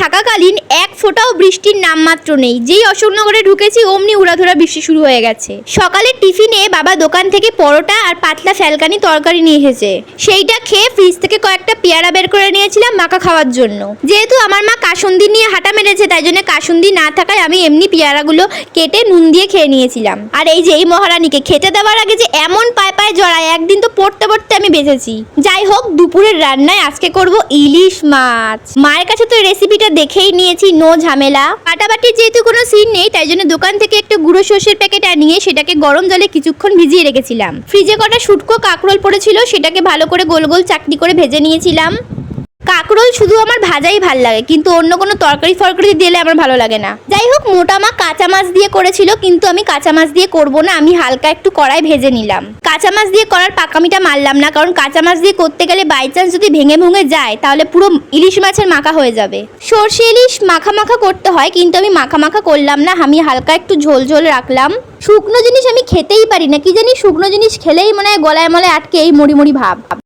থাকাকালীন এক ফোঁটাও বৃষ্টির নামমাত্র নেই। যেই অশোকনগরে ঢুকেছি, অমনি উড়াধুরা বৃষ্টি শুরু হয়ে গেছে। সকালের টিফিনে বাবা দোকান থেকে পরোটা আর পাতলা ফ্যালকানি তরকারি নিয়ে এসেছে। সেইটা খেয়ে ফ্রিজ থেকে কয়েকটা পেয়ারা বের করে নিয়েছিলাম মাখা খাওয়ার জন্য। যেহেতু আমার মা কাসুন্দি নিয়ে হাঁটা মেরেছে, তাই জন্য কাসুন্দি না থাকায় আমি এমনি পেয়ারাগুলো কেটে নুন দিয়ে খেয়ে নিয়েছিলাম। আর এই যে এই মহারানীকে খেতে দেওয়ার আগে যে এমন পায়ে পায়ে জড়ায়, একদিন তো পড়তে পড়তে আমি বেঁচেছি। যাই হোক, দুপুরের রান্নায় আজকে করব ইলিশ মাছ। মায়ের কাছে তো রেসিপিটা দেখেই নিয়েছি, নো ঝামেলা। কাটাবাটির যেহেতু কোনো সিন নেই, তাই জন্য দোকান থেকে একটু গুঁড়ো সর্ষের প্যাকেট আনিয়ে সেটাকে গরম জলে কিছুক্ষণ ভিজিয়ে রেখেছিলাম। ফ্রিজে কটা শুটকো কাঁকরোল পড়েছিল, সেটাকে ভালো করে গোল গোল চাকরি করে ভেজে নিয়েছিলাম। কাঁকরোল শুধু আমার ভাজাই ভালো লাগে, কিন্তু অন্য কোনো তরকারি ফরকারি দিলে আমার ভালো লাগে না। যাই হোক, মোটা মা কাঁচা মাছ দিয়ে করেছিল, কিন্তু আমি কাঁচা মাছ দিয়ে করব না, আমি হালকা একটু কড়াই ভেজে নিলাম। কাঁচা মাছ দিয়ে করার পাকামিটা মারলাম না, কারণ কাঁচা মাছ দিয়ে করতে গেলে বাই চান্স যদি ভেঙে ভেঙে যায়, তাহলে পুরো ইলিশ মাছের মাখা হয়ে যাবে। সর্ষে ইলিশ মাখা মাখা করতে হয়, কিন্তু আমি মাখা মাখা করলাম না, আমি হালকা একটু ঝোল ঝোল রাখলাম। শুকনো জিনিস আমি খেতেই পারি না, কি জানি শুকনো জিনিস খেলেই মনে হয় গলায় মলায় আটকে এই মুড়ি মুড়ি ভাব।